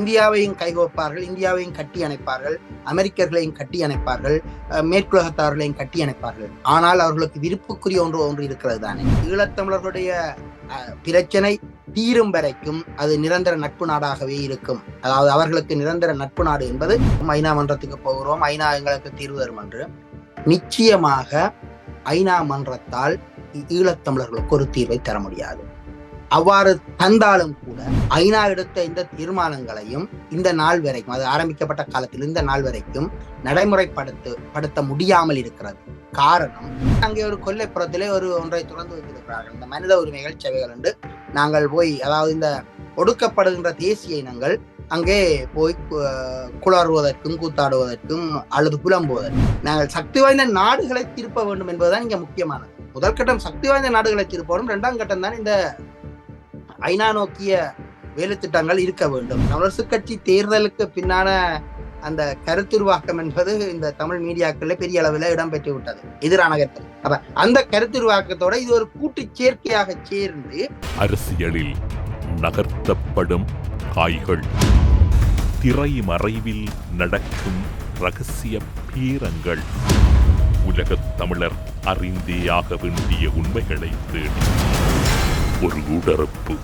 இந்தியாவையும் கைகோப்பார்கள் இந்தியாவையும் கட்டி அணைப்பார்கள் அமெரிக்கர்களையும் கட்டி அணைப்பார்கள் மேற்குலகத்தார்களையும் கட்டி அணைப்பார்கள். ஆனால் அவர்களுக்கு விருப்புக்குரிய ஒன்று ஒன்று இருக்கிறது தானே. ஈழத்தமிழர்களுடைய பிரச்சனை தீரும் வரைக்கும் அது நிரந்தர நட்பு நாடாகவே இருக்கும். அதாவது அவர்களுக்கு நிரந்தர நட்பு நாடு என்பது ஐநா மன்றத்துக்கு போகிறோம் ஐநா எங்களுக்கு தீர்வு தரும் என்று. நிச்சயமாக ஐநா மன்றத்தால் ஈழத்தமிழர்களுக்கு ஒரு தீர்வை தர முடியாது. அவ்வாறு தந்தாலும் கூட ஐநா எடுத்த இந்த தீர்மானங்களையும் இந்த நாள் வரைக்கும் அது ஆரம்பிக்கப்பட்ட காலத்தில் இந்த நாள் வரைக்கும் நடைமுறைப்படுத்த படுத்த முடியாமல் இருக்கிறது. காரணம் அங்கே ஒரு கொல்லைப்புறத்திலே ஒரு ஒன்றை திறந்து வைத்திருக்கிறார்கள். இந்த மனித உரிமைகள் சேவைகள் என்று நாங்கள் போய் அதாவது இந்த ஒடுக்கப்படுகின்ற தேசிய இனங்கள் அங்கே போய் குளறுவதற்கும் கூத்தாடுவதற்கும் அல்லது புலம்புவதற்கும். நாங்கள் சக்தி வாய்ந்த நாடுகளை திருப்ப வேண்டும் என்பதுதான் இங்கே முக்கியமானது. முதல் கட்டம் சக்தி வாய்ந்த நாடுகளை திருப்பணும் இரண்டாம் கட்டம் தான் இந்த ஐநா நோக்கிய வேலைத்திட்டங்கள் இருக்க வேண்டும். அரசு கட்சி தேர்தலுக்கு பின்னான அந்த கருத்துருவாக்கம் என்பது இந்த தமிழ் மீடியாக்கள்ல பெரிய அளவில் இடம்பெற்று விட்டது. எதிரான கருத்து. அப்ப அந்த கருத்துருவாக்கத்தோட இது ஒரு கூட்டு சேர்க்கையாக சேர்ந்து அரசியலில் நகர்த்தப்படும் காய்கள் திரை மறைவில் நடக்கும் ரகசிய பீரங்கள். உலகத் தமிழர் அறிந்தேயாக வேண்டிய உண்மைகளை தேடி. ஒரு உடறுப்பு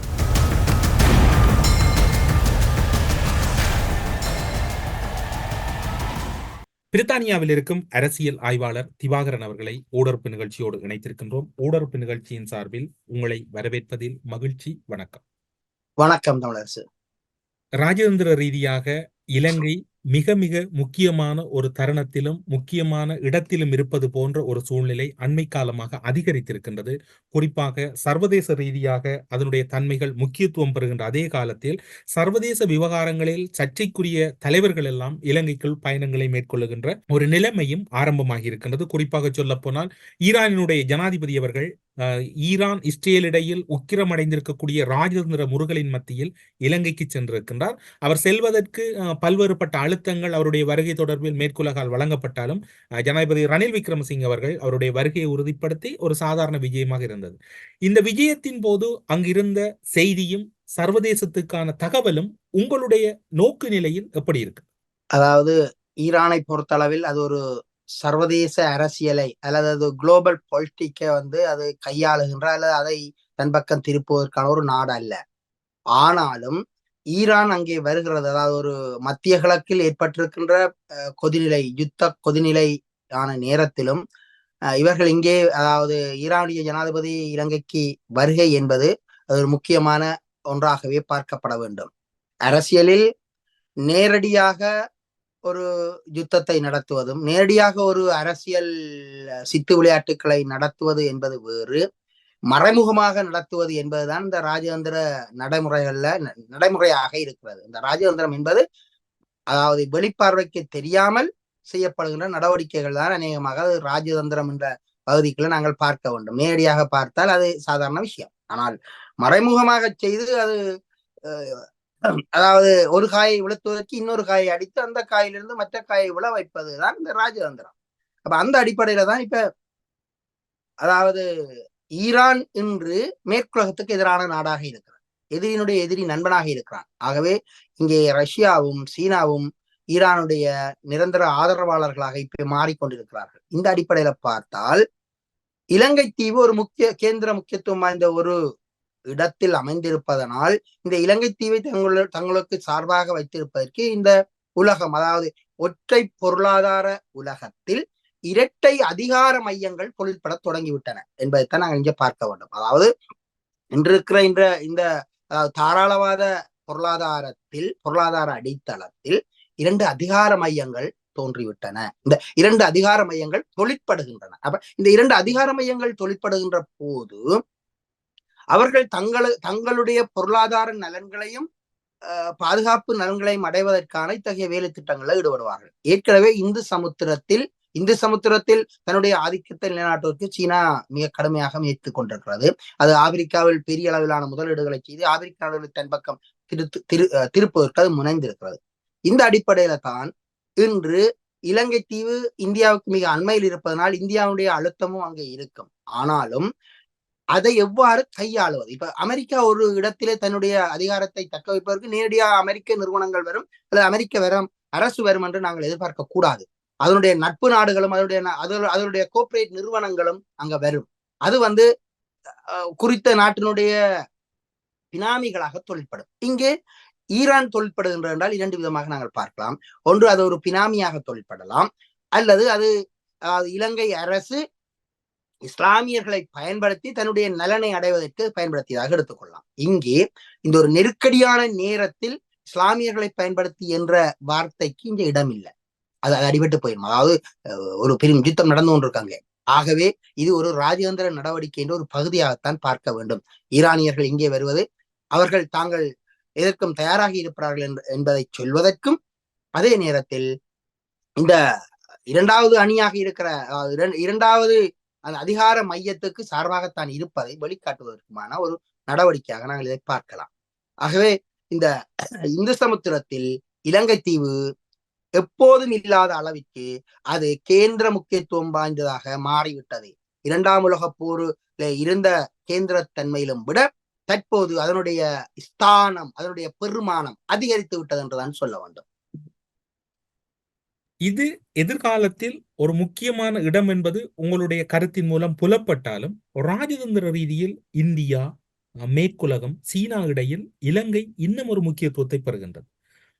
பிரித்தானியாவில் இருக்கும் அரசியல் ஆய்வாளர் திவாகரன் அவர்களை ஊடறுப்பு நிகழ்ச்சியோடு இணைத்திருக்கின்றோம். ஊடறுப்பு நிகழ்ச்சியின் சார்பில் உங்களை வரவேற்பதில் மகிழ்ச்சி வணக்கம். வணக்கம் தமிழரசு. ராஜதந்திர ரீதியாக இலங்கை மிக மிக முக்கியமான ஒரு தருணத்திலும் முக்கியமான இடத்திலும் இருப்பது போன்ற ஒரு சூழ்நிலை அண்மை காலமாக அதிகரித்திருக்கின்றது. குறிப்பாக சர்வதேச ரீதியாக அதனுடைய தன்மைகள் முக்கியத்துவம் பெறுகின்ற அதே காலத்தில் சர்வதேச விவகாரங்களில் சர்ச்சைக்குரிய தலைவர்கள் எல்லாம் இலங்கைக்குள் பயணங்களை மேற்கொள்ளுகின்ற ஒரு நிலைமையும் ஆரம்பமாகி இருக்கின்றது குறிப்பாக சொல்ல போனால் ஈரானினுடைய ஜனாதிபதி அவர்கள் ஈரான் இஸ்ரேல் இடையில் உக்கிரமடைந்திருக்கக்கூடிய ராஜதந்திர முருகலின் மத்தியில் இலங்கைக்கு சென்றிருக்கின்றார். அவர் செல்வதற்கு அஹ், பல்வேறுபட்ட அழுத்தங்கள் அவருடைய வருகை தொடர்பில் மேற்குலகால் வழங்கப்பட்டாலும் ஜனாதிபதி ரணில் விக்ரமசிங் அவர்கள் அவருடைய வருகையை உறுதிப்படுத்தி ஒரு சாதாரண விஜயமாக இருந்தது. இந்த விஜயத்தின் போது அங்கிருந்த செய்தியும் சர்வதேசத்துக்கான தகவலும் உங்களுடைய நோக்கு நிலையில் எப்படி இருக்கு? அதாவது ஈரானை பொறுத்தளவில் அது ஒரு சர்வதேச அரசியலை அல்லது அது குளோபல் பொலிட்டிக்கை வந்து அது கையாளுகின்ற அல்லது அதை தன் பக்கம் திருப்புவதற்கான ஒரு நாடு அல்ல. ஆனாலும் ஈரான் அங்கே வருகிறது. அதாவது ஒரு மத்திய கிழக்கில் ஏற்பட்டிருக்கின்ற கொதிநிலை யுத்த கொதிநிலை ஆன நேரத்திலும் இவர்கள் இங்கே அதாவது ஈரானிய ஜனாதிபதி இலங்கைக்கு வருகை என்பது அது ஒரு முக்கியமான ஒன்றாகவே பார்க்கப்பட வேண்டும். அரசியலில் நேரடியாக ஒரு யுத்தத்தை நடத்துவதும் நேரடியாக ஒரு அரசியல் சித்து விளையாட்டுக்களை நடத்துவது என்பது வேறு. மறைமுகமாக நடத்துவது என்பதுதான் இந்த ராஜதந்திர நடைமுறைகள்ல நடைமுறையாக இருக்கிறது. இந்த ராஜதந்திரம் என்பது அதாவது வெளிப்பார்வைக்கு தெரியாமல் செய்யப்படுகின்ற நடவடிக்கைகள் தான் அநேகமாக அது ராஜதந்திரம் என்ற பகுதிக்குள்ள நாங்கள் பார்க்க வேண்டும். நேரடியாக பார்த்தால் அது சாதாரண விஷயம். ஆனால் மறைமுகமாக செய்து அது அஹ், அதாவது ஒரு காயை விழுத்துவதற்கு இன்னொரு காயை அடித்து அந்த காயிலிருந்து மற்ற காயை விழ வைப்பதுதான் இந்த ராஜதந்திரம். அப்ப அந்த அடிப்படையில தான் இப்ப அதாவது ஈரான் இன்று மேற்குலகத்துக்கு எதிரான நாடாக இருக்கிறது எதிரியினுடைய எதிரி நண்பனாக இருக்கிறான் ஆகவே இங்கே ரஷ்யாவும் சீனாவும் ஈரானுடைய நிரந்தர ஆதரவாளர்களாக இப்ப மாறிக்கொண்டிருக்கிறார்கள். இந்த அடிப்படையில பார்த்தால் இலங்கை தீவு ஒரு முக்கிய கேந்திர முக்கியத்துவம் வாய்ந்த ஒரு இடத்தில் அமைந்திருப்பதனால் இந்த இலங்கை தீவை தங்கள் தங்களுக்கு சார்பாக வைத்திருப்பதற்கு இந்த உலகம் அதாவது ஒற்றை பொருளாதார உலகத்தில் இரட்டை அதிகார மையங்கள் தொழில்பட தொடங்கிவிட்டன என்பதைத்தான் நாங்கள் இங்கே பார்க்க வேண்டும். அதாவது இன்றிருக்கிற இந்த இந்த தாராளவாத பொருளாதாரத்தில் பொருளாதார அடித்தளத்தில் இரண்டு அதிகார மையங்கள் தோன்றிவிட்டன. இந்த இரண்டு அதிகார மையங்கள் தொழிற்படுகின்றன. அப்ப இந்த இரண்டு அதிகார மையங்கள் தொழிற்படுகின்ற போது அவர்கள் தங்களு தங்களுடைய பொருளாதார நலன்களையும் அஹ், பாதுகாப்பு நலன்களையும் அடைவதற்கான இத்தகைய வேலை திட்டங்களில் ஈடுபடுவார்கள். ஏற்கனவே இந்து சமுத்திரத்தில் இந்து சமுத்திரத்தில் தன்னுடைய ஆதிக்கத்தை நிலைநாட்டுவதற்கு சீனா மிக கடுமையாக முயற்சி கொண்டிருக்கிறது. அது ஆப்பிரிக்காவில் பெரிய அளவிலான முதலீடுகளை செய்து ஆப்பிரிக்காவில் தன் பக்கம் திருத்து திரு அஹ், திருப்புவதற்கு அது முனைந்திருக்கிறது. இந்த அடிப்படையில தான் இன்று இலங்கை தீவு இந்தியாவுக்கு மிக அண்மையில் இருப்பதனால் இந்தியாவுடைய அழுத்தமும் அங்கே இருக்கும். ஆனாலும் அதை எவ்வாறு கையாளுவது? இப்ப அமெரிக்கா ஒரு இடத்திலே தன்னுடைய அதிகாரத்தை தக்க வைப்பதற்கு நேரடியாக அமெரிக்க நிறுவனங்கள் வரும் அல்லது அமெரிக்க வரும் அரசு வரும் என்று நாங்கள் எதிர்பார்க்க கூடாது. அதனுடைய நட்பு நாடுகளும் அதனுடைய அதனுடைய கோஆபரேட் நிறுவனங்களும் அங்க வரும். அது வந்து அஹ், குறித்த நாட்டினுடைய பினாமிகளாக தொழிற்படும். இங்கே ஈரான் தொழிற்படுகின்ற என்றால் இரண்டு விதமாக நாங்கள் பார்க்கலாம். ஒன்று அது ஒரு பினாமியாக தொழிற்படலாம் அல்லது அது இலங்கை அரசு இஸ்லாமியர்களை பயன்படுத்தி தன்னுடைய நலனை அடைவதற்கு பயன்படுத்தியதாக எடுத்துக்கொள்ளலாம். இங்கே இந்த ஒரு நெருக்கடியான நேரத்தில் இஸ்லாமியர்களை பயன்படுத்தி என்ற வார்த்தைக்கு இங்க இடம் இல்லை. அது அது அடிபட்டு போயிடும் அதாவது ஒரு பெரும் யுத்தம் நடந்து கொண்டிருக்காங்க. ஆகவே இது ஒரு ராஜதந்திர நடவடிக்கை என்ற ஒரு பகுதியாகத்தான் பார்க்க வேண்டும். ஈரானியர்கள் இங்கே வருவது அவர்கள் தாங்கள் எதற்கும் தயாராகி இருப்பார்கள் என்று- என்பதை சொல்வதற்கும் அதே நேரத்தில் இந்த இரண்டாவது அணியாக இருக்கிற அஹ், இரண்டாவது அந்த அதிகார மையத்துக்கு சார்பாகத்தான் இருப்பதை வெளிக்காட்டுவதற்குமான ஒரு நடவடிக்கையாக நாங்கள் இதை பார்க்கலாம். ஆகவே இந்த இந்து சமுத்திரத்தில் இலங்கை தீவு எப்போதும் இல்லாத அளவிற்கு அது கேந்திர முக்கியத்துவம் வாய்ந்ததாக மாறிவிட்டது. இரண்டாம் உலகப் போரில் இருந்த கேந்திரத்தன்மையிலும் விட தற்போது அதனுடைய ஸ்தானம் அதனுடைய பெருமானம் அதிகரித்து விட்டது என்றுதான் சொல்ல வேண்டும். இது எதிர்காலத்தில் ஒரு முக்கியமான இடம் என்பது உங்களுடைய கருத்தின் மூலம் புலப்பட்டாலும் ராஜதந்திர ரீதியில் இந்தியா மேற்குலகம் சீனா இடையில் இலங்கை இன்னும் ஒரு முக்கியத்துவத்தை பெறுகின்றது.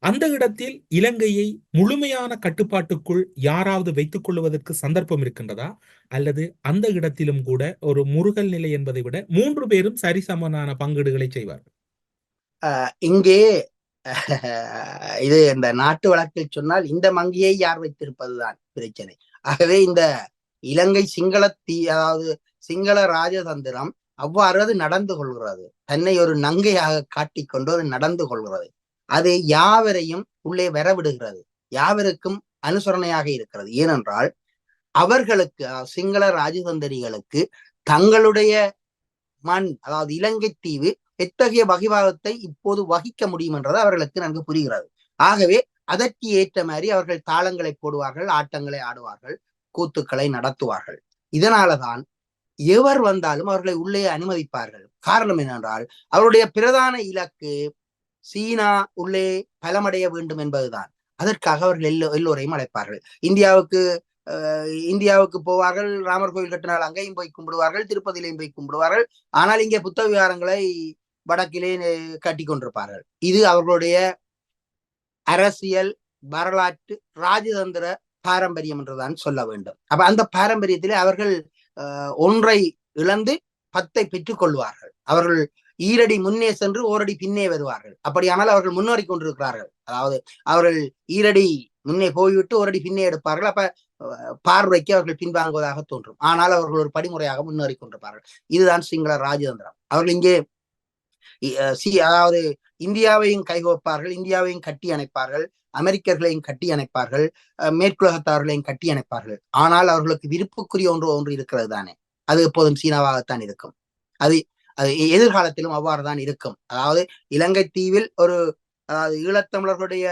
அந்த இடத்தில் இலங்கையை முழுமையான கட்டுப்பாட்டுக்குள் யாராவது வைத்துக் கொள்வதற்கு சந்தர்ப்பம் இருக்கின்றதா? அல்லது அந்த இடத்திலும் கூட ஒரு முருகல் நிலை என்பதை விட மூன்று பேரும் சரிசமனான பங்கீடுகளை செய்வார்கள். இங்கே இது இந்த நாட்டு வழக்கில் சொன்னால் இந்த மங்கியை யார் வைத்திருப்பதுதான் பிரச்சனை. ஆகவே இந்த இலங்கை சிங்கள தீ அதாவது சிங்கள ராஜதந்திரம் அவ்வாறு அது நடந்து கொள்கிறது. தன்னை ஒரு நங்கையாக காட்டிக்கொண்டு அது நடந்து கொள்கிறது. அது யாவரையும் உள்ளே வரவிடுகிறது. யாவருக்கும் அனுசரணையாக இருக்கிறது. ஏனென்றால் அவர்களுக்கு சிங்கள ராஜதந்திரிகளுக்கு தங்களுடைய மண் அதாவது இலங்கை தீவு எத்தகைய வகைவாதத்தை இப்போது வகிக்க முடியும் என்றது அவர்களுக்கு நன்கு புரிகிறது. ஆகவே அதற்கு ஏற்ற மாதிரி அவர்கள் தாளங்களை போடுவார்கள் ஆட்டங்களை ஆடுவார்கள் கூத்துக்களை நடத்துவார்கள். இதனாலதான் எவர் வந்தாலும் அவர்களை உள்ளே அனுமதிப்பார்கள். காரணம் என்னென்றால் அவருடைய பிரதான இலக்கு சீனா உள்ளே பலமடைய வேண்டும் என்பதுதான். அதற்காக அவர்கள் எல்லோ எல்லோரையும் அழைப்பார்கள். இந்தியாவுக்கு அஹ், இந்தியாவுக்கு போவார்கள் ராமர் கோயில் கட்டினால் அங்கேயும் போய் கும்பிடுவார்கள் திருப்பதியிலையும் போய் கும்பிடுவார்கள். ஆனால் இங்கே புத்த விகாரங்களை வடக்கிலே கட்டி கொண்டிருப்பார்கள் இது அவர்களுடைய அரசியல் வரலாற்று ராஜதந்திர பாரம்பரியம் என்றுதான் சொல்ல வேண்டும். அப்ப அந்த பாரம்பரியத்திலே அவர்கள் ஒன்றை இழந்து பத்தை பெற்றுக் கொள்வார்கள். அவர்கள் ஈரடி முன்னே சென்று ஓரடி பின்னே வருவார்கள். அப்படியானால் அவர்கள் முன்னேறி கொண்டிருக்கிறார்கள். அதாவது அவர்கள் ஈரடி முன்னே போய்விட்டு ஓரடி பின்னே எடுப்பார்கள். அப்ப அஹ், பார்வைக்கு அவர்கள் பின்வாங்குவதாக தோன்றும். ஆனால் அவர்கள் ஒரு படிமுறையாக முன்னேறி கொண்டிருப்பார்கள். இதுதான் சிங்கள ராஜதந்திரம். அவர்கள் இங்கே சி அதாவது இந்தியாவையும் கைகோப்பார்கள் இந்தியாவையும் கட்டி அணைப்பார்கள் அமெரிக்கர்களையும் கட்டி அணைப்பார்கள் மேற்குலகத்தார்களையும் கட்டி அணைப்பார்கள். ஆனால் அவர்களுக்கு விருப்புக்குரிய ஒன்று ஒன்று இருக்கிறது தானே. அது எப்போதும் சீனாவாகத்தான் இருக்கும். அது அது எதிர்காலத்திலும் அவ்வாறு தான் இருக்கும். அதாவது இலங்கை தீவில் ஒரு அதாவது ஈழத்தமிழர்களுடைய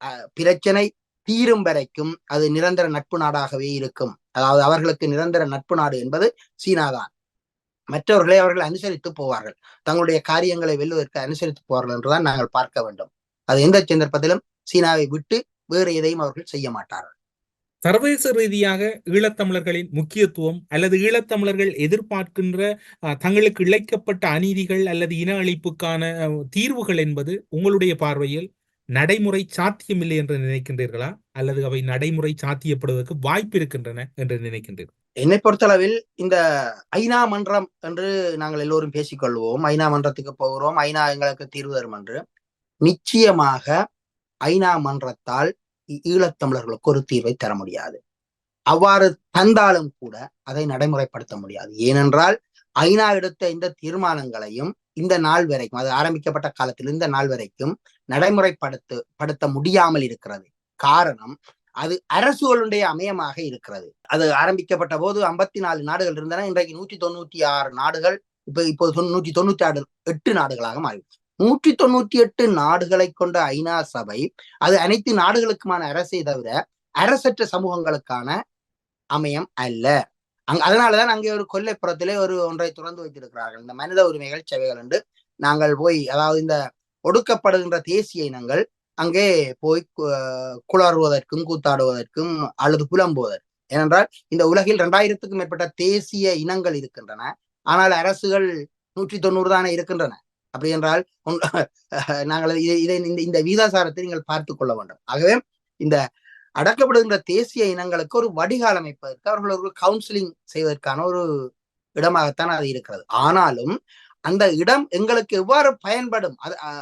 அஹ், பிரச்சனை தீரும் வரைக்கும் அது நிரந்தர நட்பு நாடாகவே இருக்கும். அதாவது அவர்களுக்கு நிரந்தர நட்பு நாடு என்பது சீனாதான். மற்றவர்களை அவர்கள் அனுசரித்து போவார்கள். தங்களுடைய காரியங்களை வெல்லுவதற்கு அனுசரித்து போவார்கள் என்றுதான் நாங்கள் பார்க்க வேண்டும். அது எந்த சந்தர்ப்பத்திலும் சீனாவை விட்டு வேறு எதையும் அவர்கள் செய்ய மாட்டார்கள். சர்வதேச ரீதியாக ஈழத்தமிழர்களின் முக்கியத்துவம் அல்லது ஈழத்தமிழர்கள் எதிர்பார்க்கின்ற தங்களுக்கு இழைக்கப்பட்ட அநீதிகள் அல்லது இன அழிப்புக்கான தீர்வுகள் என்பது உங்களுடைய பார்வையில் நடைமுறை சாத்தியமில்லை என்று நினைக்கின்றீர்களா? அல்லது அவை நடைமுறை சாத்தியப்படுவதற்கு வாய்ப்பு இருக்கின்றன என்று நினைக்கின்றீர்கள்? என்னை பொறுத்தளவில் இந்த ஐநா மன்றம் என்று நாங்கள் எல்லோரும் பேசிக்கொள்வோம். ஐநா மன்றத்துக்கு போகிறோம். ஐநா எங்களுக்கு தீர்வு தரும் என்று. நிச்சயமாக ஐநா மன்றத்தால் ஈழத்தமிழர்களுக்கு ஒரு தீர்வை தர முடியாது. அவ்வாறு தந்தாலும் கூட அதை நடைமுறைப்படுத்த முடியாது. ஏனென்றால் ஐநா எடுத்த இந்த தீர்மானங்களையும் இந்த நாள் வரைக்கும் அது ஆரம்பிக்கப்பட்ட காலத்தில் இந்த நாள் வரைக்கும் நடைமுறைப்படுத்த படுத்த முடியாமல் இருக்கிறது. காரணம் அது அரசுகளுடைய அமையமாக இருக்கிறது. அது ஆரம்பிக்கப்பட்ட போது ஐம்பத்தி நாலு நாடுகள் இருந்தன. இன்றைக்கு நூற்றி தொண்ணூத்தி ஆறு நாடுகள் இப்ப இப்போ நூற்றி தொண்ணூத்தி ஆறு எட்டு நாடுகளாக மாறி நூற்றி தொண்ணூத்தி எட்டு நாடுகளை கொண்ட ஐநா சபை அது அனைத்து நாடுகளுக்குமான அரசை தவிர அரசற்ற சமூகங்களுக்கான அமையம் அல்ல. அங்க அதனாலதான் அங்கே ஒரு கொல்லைப்புறத்திலே ஒரு ஒன்றை திறந்து வைத்திருக்கிறார்கள். இந்த மனித உரிமைகள் சேவைகள் என்று நாங்கள் போய் அதாவது இந்த ஒடுக்கப்படுகின்ற தேசிய இனங்கள் அங்கே போய் குளறுவதற்கும் கூத்தாடுவதற்கும் அல்லது புலம்புவதற்கும் ஏனென்றால் இந்த உலகில் இரண்டாயிரத்துக்கும் மேற்பட்ட தேசிய இனங்கள் இருக்கின்றன. ஆனால் அரசுகள் நூற்றி தொண்ணூறு தானே இருக்கின்றன. அப்படி என்றால் நாங்கள் இதை இந்த இந்த வீதாசாரத்தை நீங்கள் பார்த்து கொள்ள வேண்டும். ஆகவே இந்த அடக்கப்படுகின்ற தேசிய இனங்களுக்கு ஒரு வடிகால் அமைப்பதற்கு அவர்கள் ஒரு கவுன்சிலிங் செய்வதற்கான ஒரு இடமாகத்தான் அது இருக்கிறது. ஆனாலும் அந்த இடம் எங்களுக்கு எவ்வாறு பயன்படும்?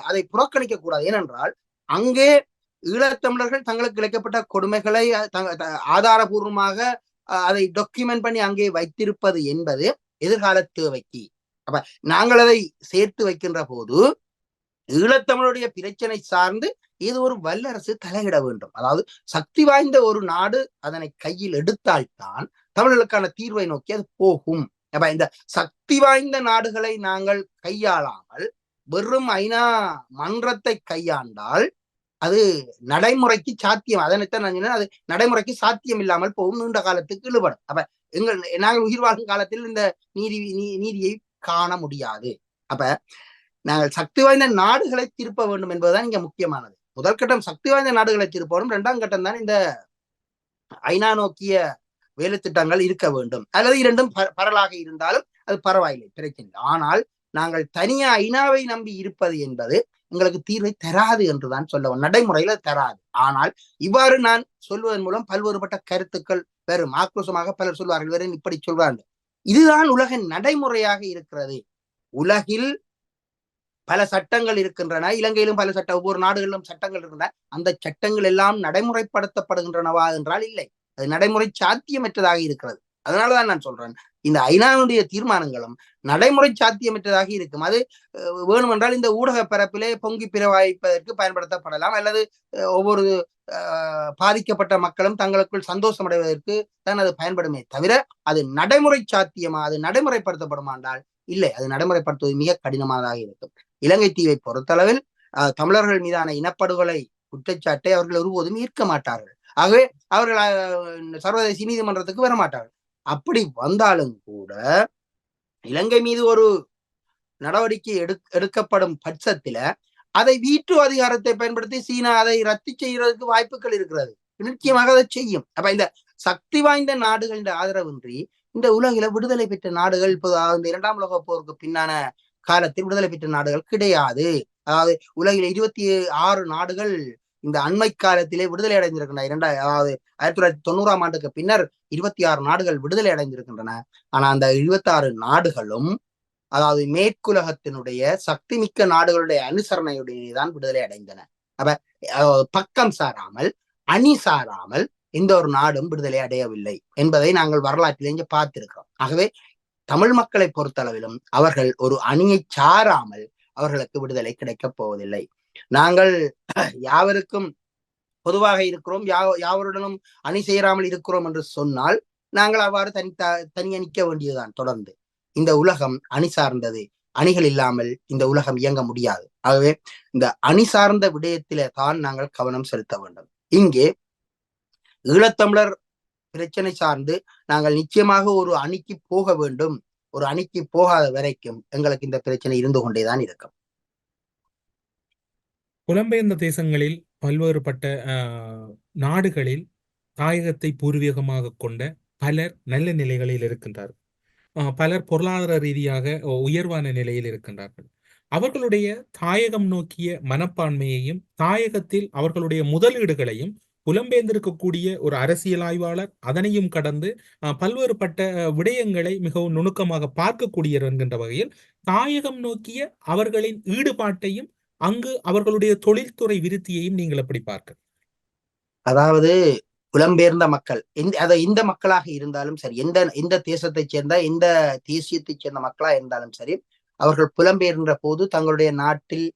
அதை புறக்கணிக்க கூடாது. ஏனென்றால் அங்கே ஈழத்தமிழர்கள் தங்களுக்கு இழைக்கப்பட்ட கொடுமைகளை ஆதாரபூர்வமாக அதை டாக்குமெண்ட் பண்ணி அங்கே வைத்திருப்பது என்பது எதிர்கால தேவைக்கு. அப்ப நாங்கள் அதை சேர்த்து வைக்கின்ற போது ஈழத்தமிழுடைய பிரச்சனை சார்ந்து இது ஒரு வல்லரசு தலையிட வேண்டும். அதாவது சக்தி வாய்ந்த ஒரு நாடு அதனை கையில் எடுத்தால்தான் தமிழர்களுக்கான தீர்வை நோக்கி அது போகும். அப்ப இந்த சக்தி வாய்ந்த நாடுகளை நாங்கள் கையாளாமல் வெறும் ஐநா மன்றத்தை கையாண்டால் அது நடைமுறைக்கு சாத்தியம். அதனைத்தான் நான் சொன்னேன் அது நடைமுறைக்கு சாத்தியம் இல்லாமல் போகும். நீண்ட காலத்துக்கு இழுபடும். அப்ப எங்கள் நாங்கள் உயிர் வாழும் காலத்தில் இந்த நீதி நீதியை காண முடியாது. அப்ப நாங்கள் சக்தி வாய்ந்த நாடுகளை திருப்ப வேண்டும் என்பதுதான் இங்க முக்கியமானது. முதல் கட்டம் சக்தி வாய்ந்த நாடுகளை திருப்பணும். இரண்டாம் கட்டம் தான் இந்த ஐநா நோக்கிய வேலை திட்டங்கள் இருக்க வேண்டும். அல்லது இரண்டும் பரலாக இருந்தாலும் அது பரவாயில்லை பிரச்சனை ஆனால் நாங்கள் தனியா ஐநாவை நம்பி இருப்பது என்பது எங்களுக்கு தீர்வை தராது என்றுதான் சொல்ல நடைமுறையில தராது. ஆனால் இவ்வாறு நான் சொல்வதன் மூலம் பல்வேறுபட்ட கருத்துக்கள் வெறும் ஆக்ரோஷமாக பலர் சொல்வார்கள். வெறும் இப்படி சொல்வார்கள் இதுதான் உலக நடைமுறையாக இருக்கிறது. உலகில் பல சட்டங்கள் இருக்கின்றன. இலங்கையிலும் பல சட்ட ஒவ்வொரு நாடுகளிலும் சட்டங்கள் இருக்கின்றன. அந்த சட்டங்கள் எல்லாம் நடைமுறைப்படுத்தப்படுகின்றனவா என்றால் இல்லை. அது நடைமுறை சாத்தியமற்றதாக இருக்கிறது. அதனாலதான் நான் சொல்றேன். இந்த ஐநாவினுடைய தீர்மானங்களும் நடைமுறை சாத்தியமற்றதாக இருக்கும். அது வேணுமென்றால் இந்த ஊடக பரப்பிலே பொங்கி பிறவாய்ப்பதற்கு பயன்படுத்தப்படலாம். அல்லது ஒவ்வொரு பாதிக்கப்பட்ட மக்களும் தங்களுக்குள் சந்தோஷம் அடைவதற்கு தான் அது பயன்படுமே தவிர அது நடைமுறை சாத்தியமா அது நடைமுறைப்படுத்தப்படுமா என்றால் இல்லை. அது நடைமுறைப்படுத்துவது மிக கடினமானதாக இருக்கும். இலங்கை தீவை பொறுத்தளவில் தமிழர்கள் மீதான இனப்படுகொலை குற்றச்சாட்டை அவர்கள் ஒருபோதும் ஈர்க்க மாட்டார்கள். ஆகவே அவர்கள் சர்வதேச நீதிமன்றத்துக்கு வர மாட்டார்கள். அப்படி வந்தாலும் கூட இலங்கை மீது ஒரு நடவடிக்கை எடு எடுக்கப்படும் பட்சத்துல அதை வீட்டு அதிகாரத்தை பயன்படுத்தி சீனா அதை ரத்து செய்யறதுக்கு வாய்ப்புகள் இருக்கிறது. நிச்சயமாக அதை செய்யும். அப்ப இந்த சக்தி வாய்ந்த நாடுகளின் ஆதரவின்றி இந்த உலகில விடுதலை பெற்ற நாடுகள் இப்போ இந்த இரண்டாம் உலக போருக்கு பின்னான காலத்தில் விடுதலை பெற்ற நாடுகள் கிடையாது. அதாவது உலகில் இருபத்தி ஆறு நாடுகள் இந்த அண்மை காலத்திலே விடுதலை அடைந்திருக்கின்றன. இரண்டாயிரம் அதாவது ஆயிரத்தி தொள்ளாயிரத்தி தொண்ணூறாம் ஆண்டுக்கு பின்னர் இருபத்தி ஆறு நாடுகள் விடுதலை அடைந்திருக்கின்றன. ஆனா அந்த இருபத்தாறு நாடுகளும் அதாவது மேற்குலகத்தினுடைய சக்தி மிக்க நாடுகளுடைய அனுசரணையுடைய தான் விடுதலை அடைந்தன. அப்ப பக்கம் சாராமல் அணி சாராமல் எந்த ஒரு நாடும் விடுதலை அடையவில்லை என்பதை நாங்கள் வரலாற்றிலேயே பார்த்திருக்கிறோம். ஆகவே தமிழ் மக்களை பொறுத்தளவிலும் அவர்கள் ஒரு அணியை சாராமல் அவர்களுக்கு விடுதலை கிடைக்கப் போவதில்லை. நாங்கள் யாவருக்கும் பொதுவாக இருக்கிறோம் யா யாவருடனும் அணி செய்யாமல் இருக்கிறோம் என்று சொன்னால் நாங்கள் அவ்வாறு தனி தனிய நிற்க வேண்டியதுதான் தொடர்ந்து. இந்த உலகம் அணி சார்ந்தது. அணிகள் இல்லாமல் இந்த உலகம் இயங்க முடியாது. ஆகவே இந்த அணி சார்ந்த விடயத்திலே தான் நாங்கள் கவனம் செலுத்த வேண்டும். இங்கே ஈழத்தமிழர் பிரச்சனை சார்ந்து நாங்கள் நிச்சயமாக ஒரு அணிக்கு போக வேண்டும். ஒரு அணிக்கு போகாத வரைக்கும் எங்களுக்கு இந்த பிரச்சனை இருந்து கொண்டேதான் இருக்கும். புலம்பெயர்ந்த தேசங்களில் பல்வேறுபட்ட நாடுகளில் தாயகத்தை பூர்வீகமாக கொண்ட பலர் நல்ல நிலைகளில் இருக்கின்றார்கள். பலர் பொருளாதார ரீதியாக உயர்வான நிலையில் இருக்கின்றார்கள். அவர்களுடைய தாயகம் நோக்கிய மனப்பான்மையையும் தாயகத்தில் அவர்களுடைய முதலீடுகளையும் புலம்பெயர்ந்திருக்கக்கூடிய ஒரு அரசியல் ஆய்வாளர் அதனையும் கடந்து பல்வேறுபட்ட விடயங்களை மிகவும் நுணுக்கமாக பார்க்கக்கூடியவர் என்கின்ற வகையில் தாயகம் நோக்கிய அவர்களின் ஈடுபாட்டையும் அங்கு அவர்களுடைய தொழில்துறை விருத்தியையும் நீங்கள் எப்படி பார்க்க? அதாவது புலம்பெயர்ந்த மக்கள். இந்த அதை இந்த மக்களாக இருந்தாலும் சரி எந்த எந்த தேசத்தை சேர்ந்த எந்த தேசியத்தை சேர்ந்த மக்களா இருந்தாலும் சரி அவர்கள் புலம்பெயர்ந்த போது தங்களுடைய நாட்டில்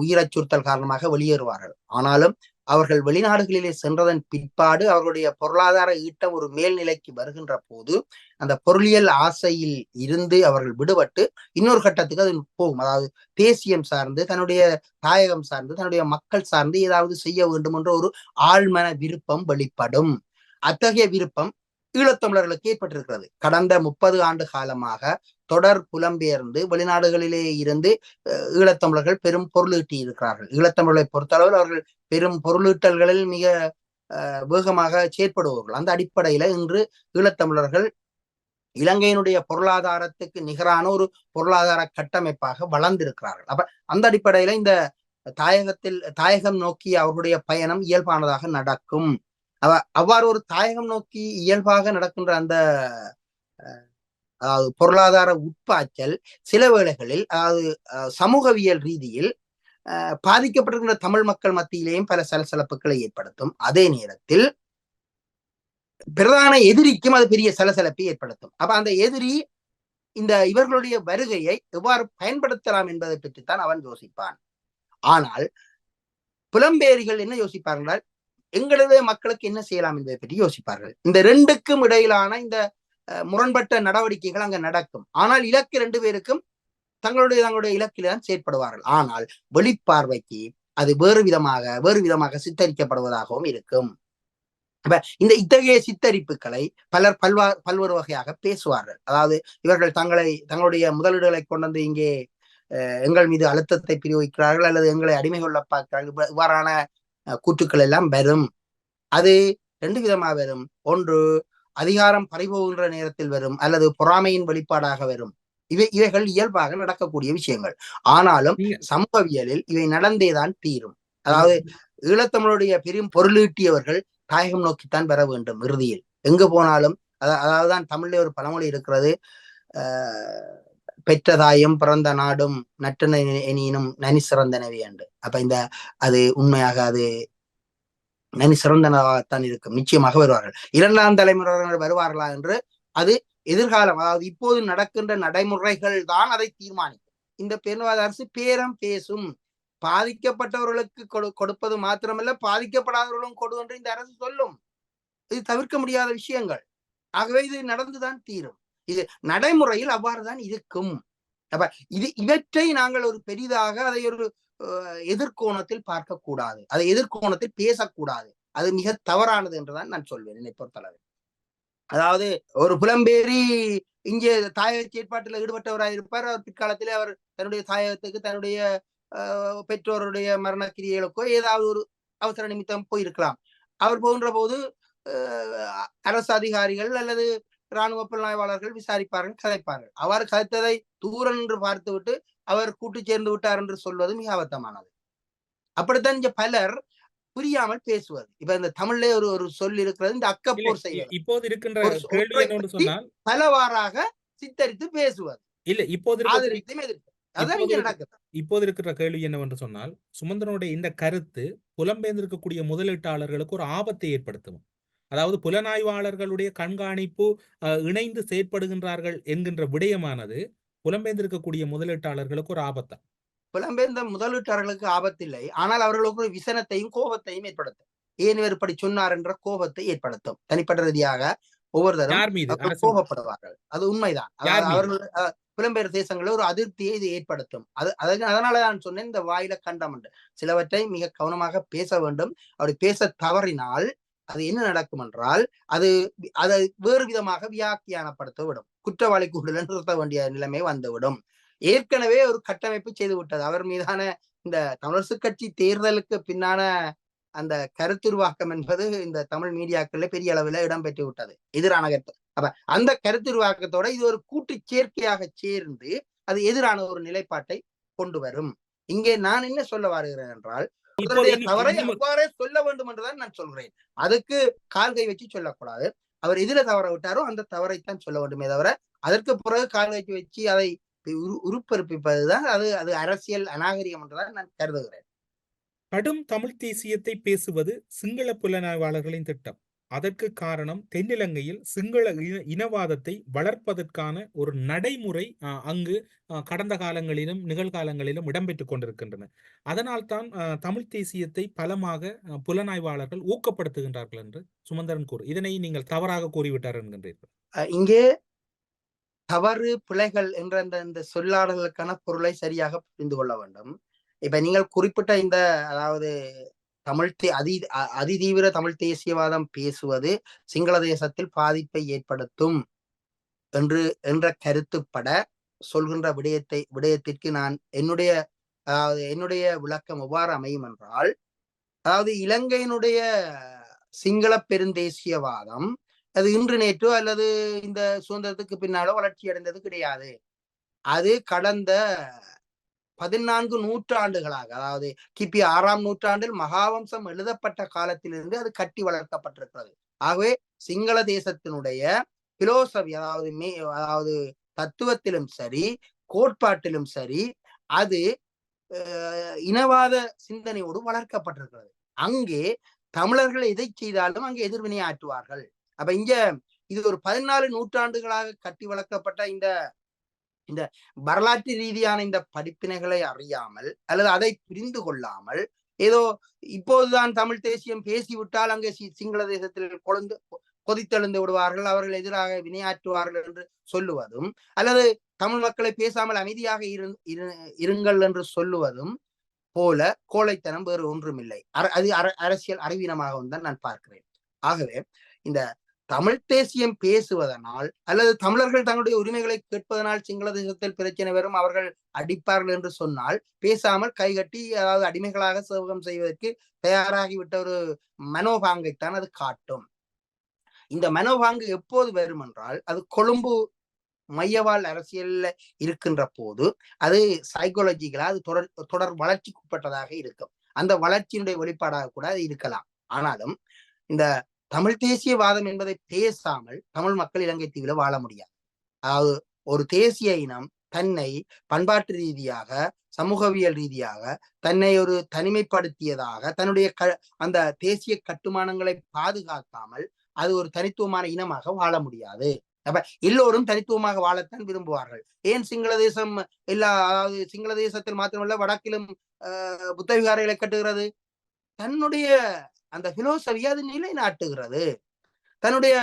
உயிர் அச்சுறுத்தல் காரணமாக வெளியேறுவார்கள். ஆனாலும் அவர்கள் வெளிநாடுகளிலே சென்றதன் பிற்பாடு அவர்களுடைய பொருளாதார ஈட்டம் ஒரு மேல்நிலைக்கு வருகின்ற போது அந்த பொருளியல் ஆசையில் இருந்து அவர்கள் விடுபட்டு இன்னொரு கட்டத்துக்கு அது போகும். அதாவது தேசியம் சார்ந்து தன்னுடைய தாயகம் சார்ந்து தன்னுடைய மக்கள் சார்ந்து ஏதாவது செய்ய வேண்டும் என்ற ஒரு ஆழ்மன விருப்பம் வெளிப்படும். அத்தகைய விருப்பம் ஈழத்தமிழர்களுக்கு ஏற்பட்டிருக்கிறது. கடந்த முப்பது ஆண்டு காலமாக தொடர் புலம்பெயர்ந்து வெளிநாடுகளிலே இருந்து அஹ், ஈழத்தமிழர்கள் பெரும் பொருளீட்டி இருக்கிறார்கள் ஈழத்தமிழர்களை பொறுத்தளவில் அவர்கள் பெரும் பொருளீட்டல்களில் மிக அஹ், வேகமாக செயற்படுபவர்கள். அந்த அடிப்படையில இன்று ஈழத்தமிழர்கள் இலங்கையினுடைய பொருளாதாரத்துக்கு நிகரான ஒரு பொருளாதார கட்டமைப்பாக வளர்ந்திருக்கிறார்கள். அப்ப அந்த அடிப்படையில இந்த தாயகத்தில் தாயகம் நோக்கி அவர்களுடைய பயணம் இயல்பானதாக நடக்கும். அவ அவ்வாறு ஒரு தாயகம் நோக்கி இயல்பாக நடக்கின்ற அந்த அஹ், அதாவது பொருளாதார உட்பாய்ச்சல் சில வேளைகளில் அதாவது அஹ், சமூகவியல் ரீதியில் அஹ், பாதிக்கப்பட்டிருக்கின்ற தமிழ் மக்கள் மத்தியிலேயும் பல சலசலப்புகளை ஏற்படுத்தும். அதே நேரத்தில் பிரதான எதிரிக்கும் அது பெரிய சலசலப்பை ஏற்படுத்தும். அப்ப அந்த எதிரி இந்த இவர்களுடைய வருகையை எவ்வாறு பயன்படுத்தலாம் என்பதை பற்றித்தான் அவன் யோசிப்பான். ஆனால் புலம்பெயரிகள் என்ன யோசிப்பார்கள் எங்களுடைய மக்களுக்கு என்ன செய்யலாம் என்பதை பற்றி யோசிப்பார்கள். இந்த ரெண்டுக்கும் இடையிலான இந்த முரண்பட்ட நடவடிக்கைகள் அங்க நடக்கும். ஆனால் இலக்கு ரெண்டு பேருக்கும் தங்களுடைய தங்களுடைய இலக்கில்தான் செயற்படுவார்கள். ஆனால் வெளிப்பார்வைக்கு அது வேறு விதமாக வேறு விதமாக சித்தரிக்கப்படுவதாகவும் இருக்கும். இந்த இத்தகைய சித்தரிப்புகளை பலர் பல்வா பல்வேறு வகையாக பேசுவார்கள். அதாவது இவர்கள் தங்களை தங்களுடைய முதலீடுகளை கொண்டு வந்து இங்கே அஹ், எங்கள் மீது அழுத்தத்தை பிரயோகிக்கிறார்கள் அல்லது எங்களை அடிமை கொள்ள பார்க்கிறார்கள் இவ்வாறான கூற்றுக்கள் எல்லாம் வரும். அது ரெண்டு விதமா வரும். ஒன்று அதிகாரம் பறிபோகின்ற நேரத்தில் வரும் அல்லது பொறாமையின் வெளிப்பாடாக வரும். இவை இவைகள் இயல்பாக நடக்கக்கூடிய விஷயங்கள். ஆனாலும் சமூகவியலில் இவை நடந்தேதான் தீரும். அதாவது ஈழத்தமிழுடைய பெரும் பொருளீட்டியவர்கள் தாயகம் நோக்கித்தான் வர வேண்டும் இறுதியில். எங்கு போனாலும் அதா- அதாவதுதான் தமிழ்ல ஒரு பழமொழி இருக்கிறது. பெற்றதாயும் பிறந்த நாடும் நட்டன எனினும் நனி சிறந்தனவே என்று அப்ப இந்த அது உண்மையாக அது நனி சிறந்தனவாகத்தான் இருக்கும். நிச்சயமாக வருவார்கள். இரண்டாம் தலைமுறையினர் வருவார்களா என்று அது எதிர்காலம் அதாவது இப்போது நடக்கின்ற நடைமுறைகள் தான் அதை தீர்மானிக்கும். இந்த பேருவாத அரசு பேரம் பேசும். பாதிக்கப்பட்டவர்களுக்கு கொடு கொடுப்பது மாத்திரமல்ல பாதிக்கப்படாதவர்களும் கொடு என்று இந்த அரசு சொல்லும். இது தவிர்க்க முடியாத விஷயங்கள். ஆகவே இது நடந்துதான் தீரும். இது நடைமுறையில் அவ்வாறுதான் இருக்கும். அப்ப இது இவற்றை நாங்கள் ஒரு பெரிதாக அதை ஒரு எதிர்கோணத்தில் பார்க்க கூடாது அதை எதிர்கோணத்தில் பேசக்கூடாது. அது மிக தவறானது என்றுதான் நான் சொல்வேன் என்னை பொறுத்தளவில். அதாவது ஒரு புலம்பேறி இங்கே தாயக செயற்பாட்டில் ஈடுபட்டவராக இருப்பார். அவர் பிற்காலத்திலே அவர் தன்னுடைய தாயகத்துக்கு தன்னுடைய பெற்றோருடைய மரணக்கிரியைகளுக்கோ ஏதாவது ஒரு அவசர நிமித்தம் போயிருக்கலாம். அவர் போகின்ற போது அரசு அதிகாரிகள் அல்லது இராணுவ புலனாய்வாளர்கள் விசாரிப்பார்கள் கதைப்பார்கள். அவர் கதைத்ததை தூரம் என்று பார்த்துவிட்டு அவர் கூட்டு சேர்ந்து விட்டார் என்று சொல்வது மிக அபத்தமானது. அப்படித்தான் இங்க பலர் புரியாமல் பேசுவது. இப்ப இந்த தமிழ்ல ஒரு ஒரு சொல் இருக்கிறது இந்த அக்கப்போர் செய்வது இப்போது இருக்கின்ற பலவாறாக சித்தரித்து பேசுவது. இல்ல இப்போது இப்போது இருக்கிற கேள்வி என்னவென்று சொன்னால் சுமந்திரனுடைய இந்த கருத்து புலம்பெயர்ந்திருக்கக்கூடிய முதலீட்டாளர்களுக்கு ஒரு ஆபத்தை ஏற்படுத்தும். அதாவது புலனாய்வாளர்களுடைய கண்காணிப்பு இணைந்து செயற்படுகின்றார்கள் என்கின்ற விடயமானது புலம்பெயர்ந்திருக்கக்கூடிய முதலீட்டாளர்களுக்கு ஒரு ஆபத்தா? புலம்பெயர்ந்த முதலீட்டாளர்களுக்கு ஆபத்தில்லை. ஆனால் அவர்களுக்கு ஒரு விசனத்தையும் கோபத்தையும் ஏற்படுத்தும். ஏன் இப்படி சொன்னார் என்ற கோபத்தை ஏற்படுத்தும். தனிப்பட்ட ரீதியாக அவர்கள் அரசு கோபப்படுவார்கள். அது உண்மைதான்? அவர்கள் புலம்பெயர் தேசங்களில் ஒரு அதிருப்தியை இது ஏற்படுத்தும். அது அதற்கு அதனால நான் சொன்னேன் இந்த வாயில கண்டம் என்று சிலவற்றை மிக கவனமாக பேச வேண்டும். அப்படி பேச தவறினால் அது என்ன நடக்கும் என்றால் அது அதை வேறு விதமாக வியாக்கியானப்படுத்த விடும் குற்றவாளி கூடுதல் நிறுத்த வேண்டிய நிலைமை வந்துவிடும். ஏற்கனவே ஒரு கட்டமைப்பு செய்து விட்டது அவர் மீதான இந்த தமிழரசு கட்சி தேர்தலுக்கு பின்னான அந்த கருத்துருவாக்கம் என்பது இந்த தமிழ் மீடியாக்கள்ல பெரிய அளவில் இடம்பெற்று விட்டது எதிரான கருத்து அப்ப அந்த கருத்துருவாக்கத்தோட இது ஒரு கூட்டு சேர்க்கையாக சேர்ந்து அது எதிரான ஒரு நிலைப்பாட்டை கொண்டு வரும். இங்கே நான் என்ன சொல்ல வருகிறேன் என்றால் தவறை அவ்வாறே சொல்ல வேண்டும் என்றுதான் நான் சொல்கிறேன் அதுக்கு கால்கை வச்சு சொல்லக்கூடாது. அவர் எதுல தவற விட்டாரோ அந்த தவறைத்தான் சொல்ல வேண்டுமே தவிர அதற்கு பிறகு கால் வைத்து வச்சு அதை உரு- உருப்பெருப்பிப்பதுதான் அது அது அரசியல் அநாகரிகம் என்றுதான் நான் கருதுகிறேன். கடும் தமிழ் தேசியத்தை பேசுவது சிங்கள புலனாய்வாளர்களின் திட்டம். அதற்கு காரணம் தென்னிலங்கையில் சிங்கள இன- இனவாதத்தை வளர்ப்பதற்கான ஒரு நடைமுறை அஹ், அங்கு அஹ், கடந்த காலங்களிலும் நிகழ்காலங்களிலும் இடம்பெற்றுக் கொண்டிருக்கின்றன. அதனால்தான் தமிழ் தேசியத்தை பலமாக புலனாய்வாளர்கள் ஊக்கப்படுத்துகின்றார்கள் என்று சுமந்திரன் கூறு. இதனை நீங்கள் தவறாக கூறிவிட்டார் என்கின்றீர்கள். அஹ் இங்கே தவறு பிழைகள் என்ற அந்த இந்த சொல்லாடலுக்கான பொருளை சரியாக புரிந்து கொள்ள வேண்டும். இப்ப நீங்கள் குறிப்பிட்ட இந்த அதாவது தமிழ்தே அதி அதிதீவிர தமிழ் தேசியவாதம் பேசுவது சிங்கள தேசத்தில் பாதிப்பை ஏற்படுத்தும் என்று என்ற கருத்துப்பட சொல்கின்ற விடயத்தை விடயத்திற்கு நான் என்னுடைய அதாவது என்னுடைய விளக்கம் எவ்வாறு அமையும் என்றால் அதாவது இலங்கையினுடைய சிங்கள பெருந்தேசியவாதம் அது இன்று நேற்று அல்லது இந்த சுதந்திரத்துக்கு பின்னாலோ வளர்ச்சி அடைந்தது கிடையாது. அது கடந்த பதினான்கு நூற்றாண்டுகளாக அதாவது கிபி ஆறாம் நூற்றாண்டில் மகாவம்சம் எழுதப்பட்ட காலத்திலிருந்து அது கட்டி வளர்க்கப்பட்டிருக்கிறது. ஆகவே சிங்கள தேசத்தினுடைய பிலோசபி அதாவது மே அதாவது தத்துவத்திலும் சரி கோட்பாட்டிலும் சரி அது அஹ், இனவாத சிந்தனையோடு வளர்க்கப்பட்டிருக்கிறது. அங்கே தமிழர்கள் எதை செய்தாலும் அங்கே எதிர்வினை ஆற்றுவார்கள் அப்ப இங்க இது ஒரு பதினாலு நூற்றாண்டுகளாக கட்டி வளர்க்கப்பட்ட இந்த இந்த வரலாற்று ரீதியான இந்த படிப்பினைகளை அறியாமல் அல்லது அதை புரிந்து கொள்ளாமல் ஏதோ இப்போதுதான் தமிழ் தேசியம் பேசிவிட்டால் அங்கே சிங்கள தேசத்தில் கொழுந்து கொதித்தெழுந்து விடுவார்கள் அவர்கள் எதிராக வினையாற்றுவார்கள் என்று சொல்லுவதும் அல்லது தமிழ் மக்களை பேசாமல் அமைதியாக இரு இருங்கள் என்று சொல்லுவதும் போல கோழைத்தனம் வேறு ஒன்றுமில்லை. அர- அது அரசியல் அறிவீனமாகவும் தான் நான் பார்க்கிறேன். ஆகவே இந்த தமிழ் தேசியம் பேசுவதனால் அல்லது தமிழர்கள் தங்களுடைய உரிமைகளை கேட்பதனால் சிங்கள தேசத்தில் பிரச்சனை வரும் அவர்கள் அடிப்பார்கள் என்று சொன்னால் பேசாமல் கைகட்டி அதாவது அடிமைகளாக சேவகம் செய்வதற்கு தயாராகிவிட்ட ஒரு மனோபாங்கைத்தான் அது காட்டும். இந்த மனோபாங்கு எப்போது வரும் என்றால் அது கொழும்பு மையவாழ் அரசியல்ல இருக்கின்ற போது அது சைக்காலஜிக்கலா அது தொடர் தொடர் வளர்ச்சிக்குட்பட்டதாக இருக்கும். அந்த வளர்ச்சியினுடைய வெளிப்பாடாக கூட அது இருக்கலாம். ஆனாலும் இந்த தமிழ் தேசியவாதம் என்பதை பேசாமல் தமிழ் மக்கள் இலங்கை தீவில வாழ முடியாது. அதாவது ஒரு தேசிய இனம் தன்னை பண்பாட்டு ரீதியாக சமூகவியல் ரீதியாக தன்னை ஒரு தனிமைப்படுத்தியதாக தன்னுடைய க அந்த தேசிய கட்டுமானங்களை பாதுகாக்காமல் அது ஒரு தனித்துவமான இனமாக வாழ முடியாது. அப்ப எல்லோரும் தனித்துவமாக வாழத்தான் விரும்புவார்கள். ஏன் சிங்கள தேசம் எல்லா அதாவது சிங்கள தேசத்தில் மாத்திரமல்ல வடக்கிலும் ஆஹ் புத்த விகாரைகளை கட்டுகிறது? தன்னுடைய அந்த பிலோசபி அது நிலைநாட்டுகிறது தன்னுடைய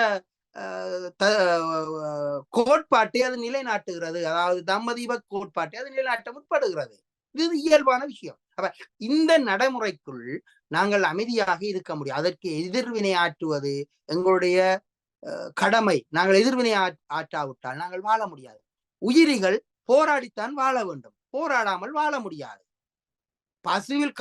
கோட்பாட்டை அது நிலைநாட்டுகிறது. அதாவது தம்மதீப கோட்பாட்டை அது நிலைநாட்ட முற்படுகிறது. இது இயல்பான விஷயம். அப்ப இந்த நடைமுறைக்குள் நாங்கள் அமைதியாக இருக்க முடியும். அதற்கு எதிர்வினை ஆற்றுவது எங்களுடைய அஹ், கடமை. நாங்கள் எதிர்வினை ஆற்றாவிட்டால் நாங்கள் வாழ முடியாது. உயிரிகள் போராடித்தான் வாழ வேண்டும். போராடாமல் வாழ முடியாது. பசுவில்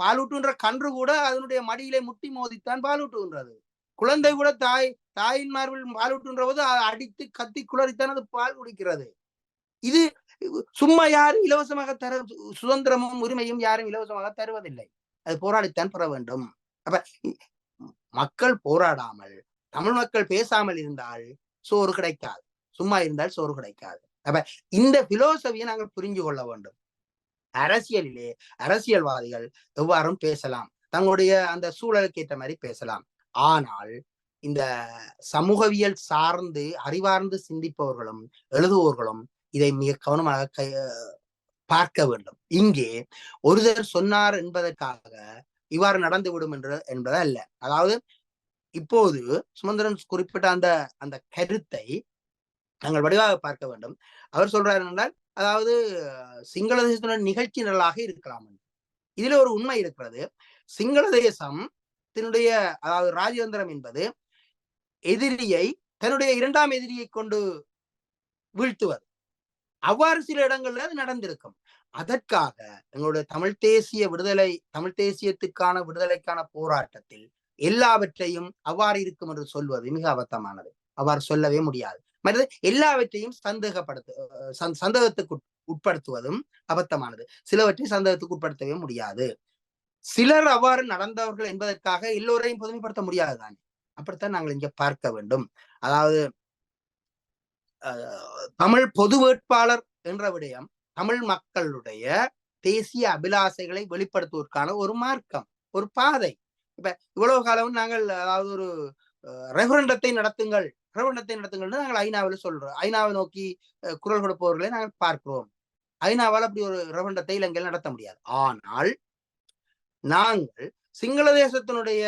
பாலூட்டுன்ற கன்று கூட அதனுடைய மடியிலே முட்டி மோதித்தான் பாலூட்டுகின்றது. குழந்தை கூட தாய் தாயின் மார்பில் பாலூட்டுன்ற போது அதை அடித்து கத்தி குளறித்தான் அது பால் குடிக்கிறது. இது சும்மா யாரும் இலவசமாக தர சுதந்திரமும் உரிமையும் யாரும் இலவசமாக தருவதில்லை. அது போராடித்தான் பெற வேண்டும். அப்ப மக்கள் போராடாமல் தமிழ் மக்கள் பேசாமல் இருந்தால் சோறு கிடைக்காது. சும்மா இருந்தால் சோறு கிடைக்காது. அப்ப இந்த பிலோசபியை நாங்கள் புரிஞ்சு கொள்ள வேண்டும். அரசியலிலே அரசியல்வாதிகள் எவ்வாறும் பேசலாம்? தங்களுடைய அந்த சூழலுக்கு ஏற்ற மாதிரி பேசலாம். ஆனால் இந்த சமூகவியல் சார்ந்து அறிவார்ந்து சிந்திப்பவர்களும் எழுதுவோர்களும் இதை மிக கவனமாக கை பார்க்க வேண்டும். இங்கே ஒருதர் சொன்னார் என்பதற்காக இவ்வாறு நடந்துவிடும் என்று என்பது அல்ல. அதாவது இப்போது சுமந்திரன் குறிப்பிட்ட அந்த அந்த கருத்தை நாங்கள் வடிவாக பார்க்க வேண்டும். அவர் சொல்றார் என்றால் அதாவது சிங்கள தேசத்தினுடைய நிகழ்ச்சி நிரலாக இருக்கலாம் என்று. இதுல ஒரு உண்மை இருக்கிறது. சிங்கள தேசம் தன்னுடைய அதாவது ராஜதந்திரம் என்பது எதிரியை தன்னுடைய இரண்டாம் எதிரியை கொண்டு வீழ்த்துவது. அவ்வாறு சில இடங்கள்ல அது நடந்திருக்கும். அதற்காக எங்களுடைய தமிழ் தேசிய விடுதலை தமிழ் தேசியத்துக்கான விடுதலைக்கான போராட்டத்தில் எல்லாவற்றையும் அவ்வாறு இருக்கும் என்று சொல்வது மிக அபத்தமானது. அவ்வாறு சொல்லவே முடியாது. மற்றது எல்லாவற்றையும் சந்தேகப்படுத்து சந்தேகத்துக்கு உட்படுத்துவதும் அபத்தமானது. சிலவற்றை சந்தேகத்துக்கு உட்படுத்தவே முடியாது. சிலர் அவ்வாறு நடந்தவர்கள் என்பதற்காக எல்லோரையும் பொதுமைப்படுத்த முடியாது தானே அப்படித்தான் நாங்கள் இங்க பார்க்க வேண்டும். அதாவது அஹ், தமிழ் பொது வேட்பாளர் என்ற விடயம் தமிழ் மக்களுடைய தேசிய அபிலாசைகளை வெளிப்படுத்துவதற்கான ஒரு மார்க்கம் ஒரு பாதை. இப்ப இவ்வளவு காலம் நாங்கள் அதாவது ஒரு ரெஃபரண்டத்தை நடத்துங்கள். ரெஃபரண்டத்தை நடத்துங்கள்னு நாங்கள் ஐநாவில் சொல்றோம். ஐநாவை நோக்கி குரல் கொடுப்பவர்களை நாங்கள் பார்க்கிறோம். ஐநாவால் அப்படி ஒரு ரெஃபரண்டத்தை இலங்கையில் நடத்த முடியாது. ஆனால் நாங்கள் சிங்கள தேசத்தினுடைய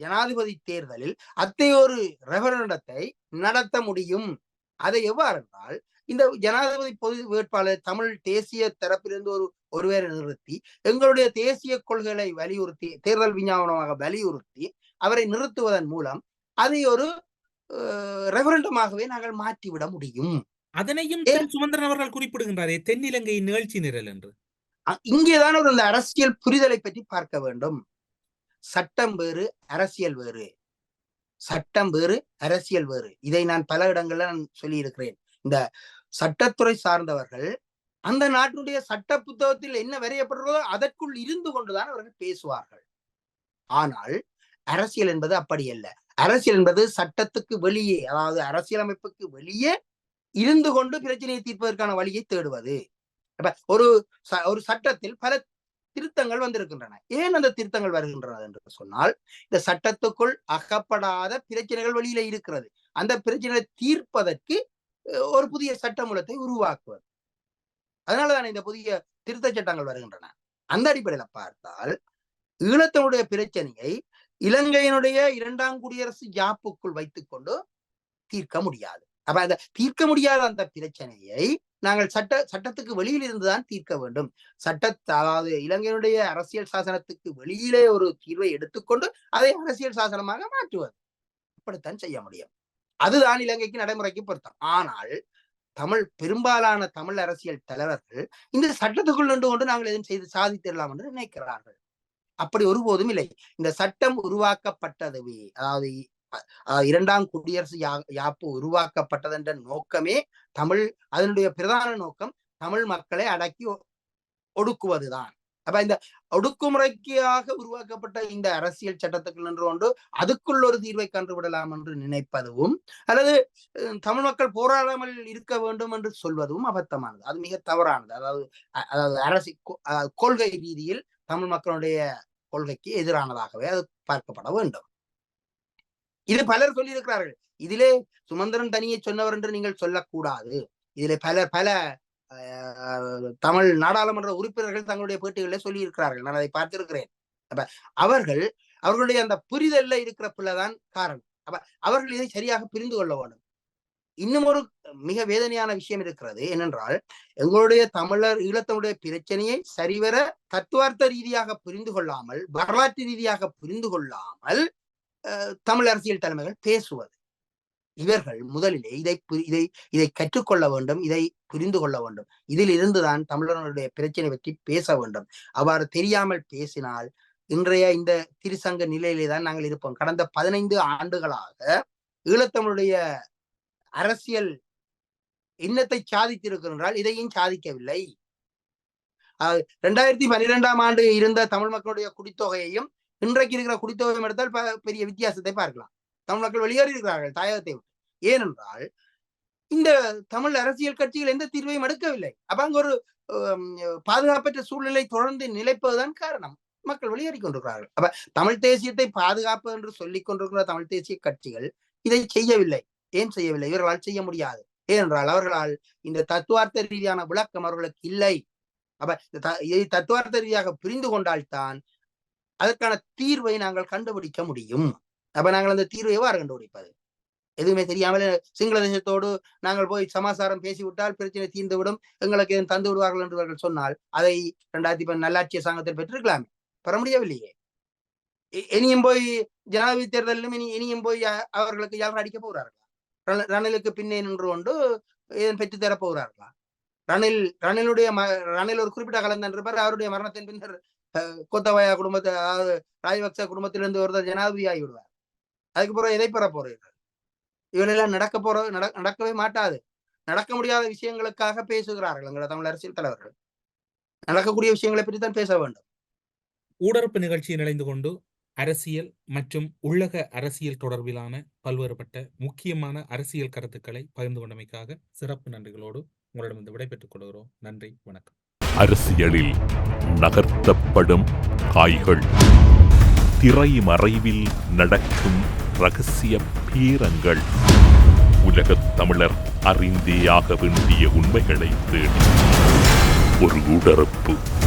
ஜனாதிபதி தேர்தலில் அத்தையொரு ரெஃபரண்டத்தை நடத்த முடியும். அதை எவ்வாறு என்றால் இந்த ஜனாதிபதி பொது வேட்பாளர் தமிழ் தேசிய தரப்பிலிருந்து ஒரு ஒருவரை நிறுத்தி எங்களுடைய தேசிய கொள்கைகளை வலியுறுத்தி தேர்தல் விஞ்ஞாபனமாக வலியுறுத்தி அவரை நிறுத்துவதன் மூலம் அதை ஒரு ரெஃபரண்டமாகவே நாங்கள் மாற்றிவிட முடியும். அதனையும் சுமந்திரன் அவர்கள் குறிப்பிடுகின்றாரே தென்னிலங்கை நிகழ்ச்சி நிரல் என்று. இங்கேதான் ஒரு இந்த அரசியல் புரிதலை பற்றி பார்க்க வேண்டும். சட்டம் வேறு அரசியல் வேறு. சட்டம் வேறு அரசியல் வேறு. இதை நான் பல இடங்கள்ல நான் சொல்லியிருக்கிறேன். இந்த சட்டத்துறை சார்ந்தவர்கள் அந்த நாட்டினுடைய சட்ட புத்தகத்தில் என்ன வரையப்படுறதோ அதற்குள் இருந்து கொண்டுதான் அவர்கள் பேசுவார்கள். ஆனால் அரசியல் என்பது அப்படி அல்ல. அரசியல் என்பது சட்டத்துக்கு வெளியே அதாவது அரசியலமைப்புக்கு வெளியே இருந்து கொண்டு பிரச்சனையை தீர்ப்பதற்கான வழியை தேடுவது. அப்ப ஒரு ச- ஒரு சட்டத்தில் பல திருத்தங்கள் வந்திருக்கின்றன. ஏன் அந்த திருத்தங்கள் வருகின்றன என்று சொன்னால் இந்த சட்டத்துக்குள் அகப்படாத பிரச்சனைகள் வெளியில இருக்கிறது. அந்த பிரச்சனைகளை தீர்ப்பதற்கு ஒரு புதிய சட்டமூலத்தை உருவாக்குவது. அதனாலதான் இந்த புதிய திருத்த சட்டங்கள் வருகின்றன. அந்த அடிப்படையில பார்த்தால் ஈழத்தினுடைய பிரச்சனையை இலங்கையினுடைய இரண்டாம் குடியரசு யாப்புக்குள் வைத்துக்கொண்டு தீர்க்க முடியாது. அப்ப அந்த தீர்க்க முடியாத அந்த பிரச்சனையை நாங்கள் சட்ட சட்டத்துக்கு வெளியில் இருந்துதான் தீர்க்க வேண்டும். சட்ட அதாவது இலங்கையினுடைய அரசியல் சாசனத்துக்கு வெளியிலே ஒரு தீர்வை எடுத்துக்கொண்டு அதை அரசியல் சாசனமாக மாற்றுவது. அப்படித்தான் செய்ய முடியும். அதுதான் இலங்கைக்கு நடைமுறைக்கு பொருத்தம். ஆனால் தமிழ் பெரும்பாலான தமிழ் அரசியல் தலைவர்கள் இந்த சட்டத்துக்குள் நின்று கொண்டு நாங்கள் எதுவும் செய்து சாதித்திடலாம் என்று நினைக்கிறார்கள். அப்படி ஒருபோதும் இல்லை. இந்த சட்டம் உருவாக்கப்பட்டதுவே அதாவது இரண்டாம் குடியரசு யா- யாப்பு உருவாக்கப்பட்டதென்ற நோக்கமே தமிழ் அதனுடைய பிரதான நோக்கம் தமிழ் மக்களை அடக்கி ஒ- ஒடுக்குவதுதான். அப்ப இந்த ஒடுக்குமுறைக்காக உருவாக்கப்பட்ட இந்த அரசியல் சட்டத்துக்குள் நின்று கொண்டு அதுக்குள் ஒரு தீர்வை கண்டுவிடலாம் என்று நினைப்பதும் அல்லது தமிழ் மக்கள் போராடாமல் இருக்க வேண்டும் என்று சொல்வதும் அபத்தமானது. அது மிக தவறானது. அதாவது அதாவது அரசு கொ- அஹ், கொள்கை ரீதியில் தமிழ் மக்களுடைய கொள்கைக்கு எதிரானதாகவே அது பார்க்கப்பட வேண்டும். இது பலர் சொல்லியிருக்கிறார்கள். இதிலே சுமந்திரன் தனியே சொன்னவர் என்று நீங்கள் சொல்லக்கூடாது. இதிலே பலர் பல அஹ், தமிழ் நாடாளுமன்ற உறுப்பினர்கள் தங்களுடைய பேட்டிகளில் சொல்லியிருக்கிறார்கள். நான் அதை பார்த்திருக்கிறேன். அப்ப அவர்கள் அவர்களுடைய அந்த புரிதல்ல இருக்கிற பிள்ளைதான் காரணம். அப்ப அவர்கள் இதை சரியாக புரிந்து கொள்ள வேண்டும். இன்னும் ஒரு மிக வேதனையான விஷயம் இருக்கிறது என்னென்றால் எங்களுடைய தமிழர் ஈழத்தனுடைய பிரச்சனையை சரிவர தத்துவார்த்த ரீதியாக புரிந்து கொள்ளாமல் வரலாற்று ரீதியாக புரிந்து கொள்ளாமல் தமிழ் அரசியல் தலைமைகள் பேசுவது. இவர்கள் முதலிலே இதை இதை இதை கற்றுக்கொள்ள வேண்டும் இதை புரிந்து கொள்ள வேண்டும். இதில் இருந்துதான் தமிழர்களுடைய பிரச்சனை பற்றி பேச வேண்டும். அவ்வாறு தெரியாமல் பேசினால் இன்றைய இந்த திருசங்க நிலையிலே தான் நாங்கள் இருப்போம். கடந்த பதினைந்து ஆண்டுகளாக ஈழத்தமிழுடைய அரசியல் இன்னத்தை சாதித்திருக்கின்றால் இதையும் சாதிக்கவில்லை. ரெண்டாயிரத்தி பன்னிரெண்டாம் ஆண்டு இருந்த தமிழ் மக்களுடைய குடித்தொகையையும் இன்றைக்கு இருக்கிற குடித்தொகையும் எடுத்தால் பெரிய வித்தியாசத்தை பார்க்கலாம். தமிழ் மக்கள் வெளியேறி இருக்கிறார்கள் தாயகத்தை விட்டு. ஏனென்றால் இந்த தமிழ் அரசியல் கட்சிகள் எந்த தீர்வையும் எடுக்கவில்லை. அப்ப அங்க ஒரு பாதுகாப்பற்ற சூழ்நிலை தொடர்ந்து நிலைப்பதுதான் காரணம். மக்கள் வெளியேறி கொண்டிருக்கிறார்கள். அப்ப தமிழ் தேசியத்தை பாதுகாப்பு என்று சொல்லிக் கொண்டிருக்கிற தமிழ் தேசிய கட்சிகள் இதை செய்யவில்லை. ஏன் செய்யவில்லை? இவர்களால் செய்ய முடியாது. ஏனென்றால் அவர்களால் இந்த தத்துவார்த்த ரீதியான விளக்கம் அவர்களுக்கு இல்லை. அப்ப இதை தத்துவார்த்த ரீதியாக புரிந்து கொண்டால்தான் அதற்கான தீர்வை நாங்கள் கண்டுபிடிக்க முடியும். அப்ப நாங்கள் அந்த தீர்வை எவ்வாறு கண்டுபிடிப்பது? எதுவுமே தெரியாமல் சிங்கள தேசத்தோடு நாங்கள் போய் சமாசாரம் பேசிவிட்டால் பிரச்சனை தீர்ந்துவிடும். எங்களுக்கு எதுவும் தந்து விடுவார்கள் என்று அவர்கள் சொன்னால் அதை இரண்டாயிரத்தி பன் நல்லாட்சி சங்கத்தில் பெற்றிருக்கலாமே. பெற முடியவில்லையே. இனியும் போய் ஜனாதிபதி தேர்தலிலும் இனி இனியும் போய் அவர்களுக்கு யாரும் அடிக்க போகிறார்கள்? ரணிலுக்கு பின்னே நின்று கொண்டு இதன் பெற்று தரப்போகிறார்களா ரணில் ரணிலுடைய ம ரணில் ஒரு குறிப்பிட்ட காலம் என்று அவருடைய மரணத்தின் பின்னர் கோத்தவாயா குடும்பத்தை அதாவது ராஜபக்ச குடும்பத்திலிருந்து ஒருத்தர் ஜனாதிபதி ஆகிவிடுவார் அதுக்கு பிறகு எதை பெற போறீர்கள்? இவனெல்லாம் நடக்க போற நட- நடக்கவே மாட்டாது. நடக்க முடியாத விஷயங்களுக்காக பேசுகிறார்கள் எங்களோட தமிழ் அரசியல் தலைவர்கள். நடக்கக்கூடிய விஷயங்களை பற்றி தான் பேச வேண்டும். ஊடரப்பு நிகழ்ச்சியில் இணைந்து கொண்டு அரசியல் மற்றும் உள்ளக அரசியல் தொடர்பிலான பல்வேறுபட்ட முக்கியமான அரசியல் கருத்துக்களை பகிர்ந்து கொண்டமைக்காக சிறப்பு நன்றிகளோடு உங்களிடமிருந்து விடைபெற்றுக் கொள்கிறோம். நன்றி வணக்கம். அரசியலில் நகர்த்தப்படும் காய்கள் திரை மறைவில் நடக்கும் ரகசிய பீரங்கள். உலகத் தமிழர் அறிந்தேயாக வேண்டிய உண்மைகளை தேடி ஒரு உடறுப்பு